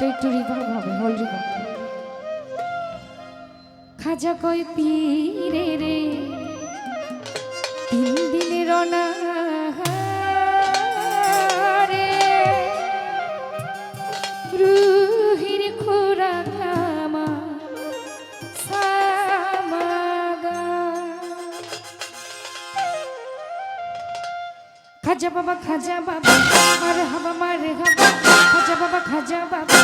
এটা একটু রিভার হবে হল রিভার খাজা কয়, পিরে রে, তিন দিনে রনা খাজা বাবা খাজা বাবা, মারে হাবা মারে হাবা। খাজা বাবা খাজা বাবা।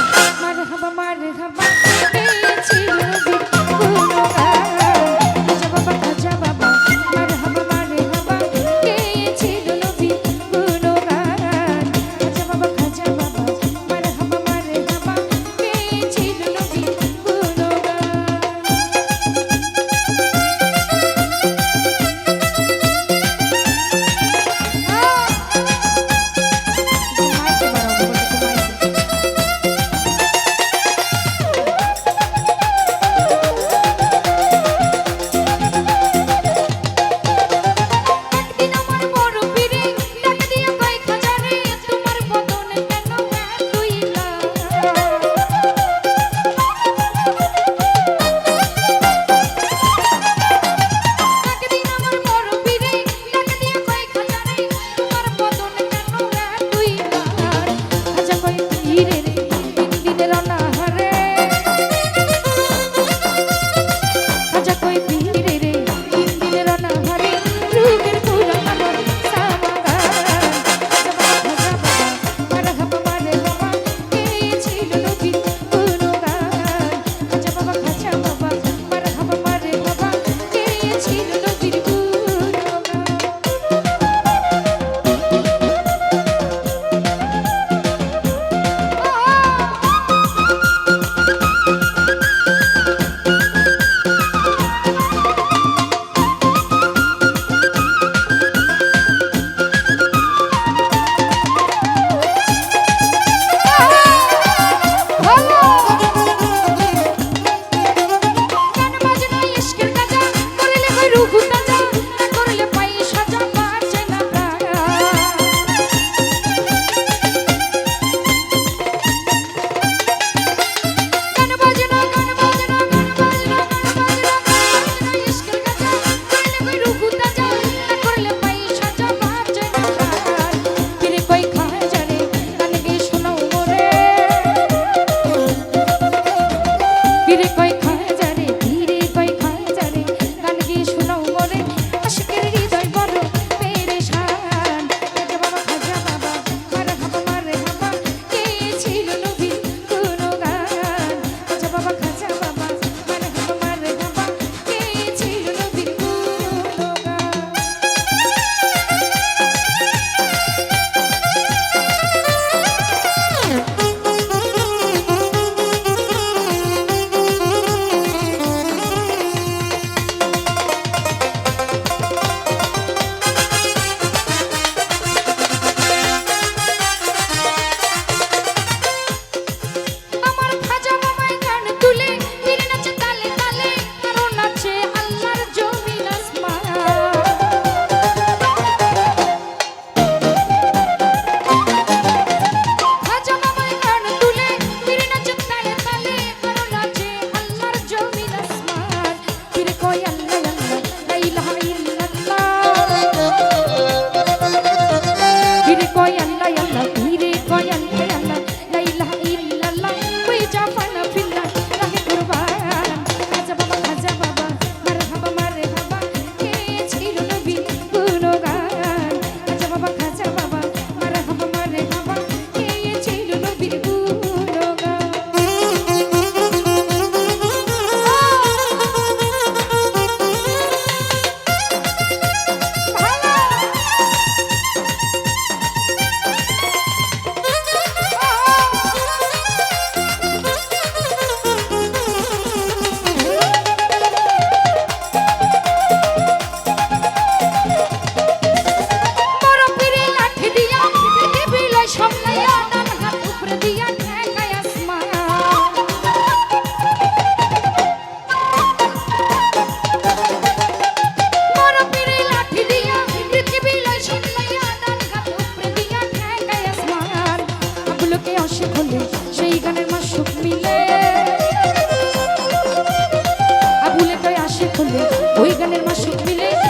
বাগানের মা সব মিলে।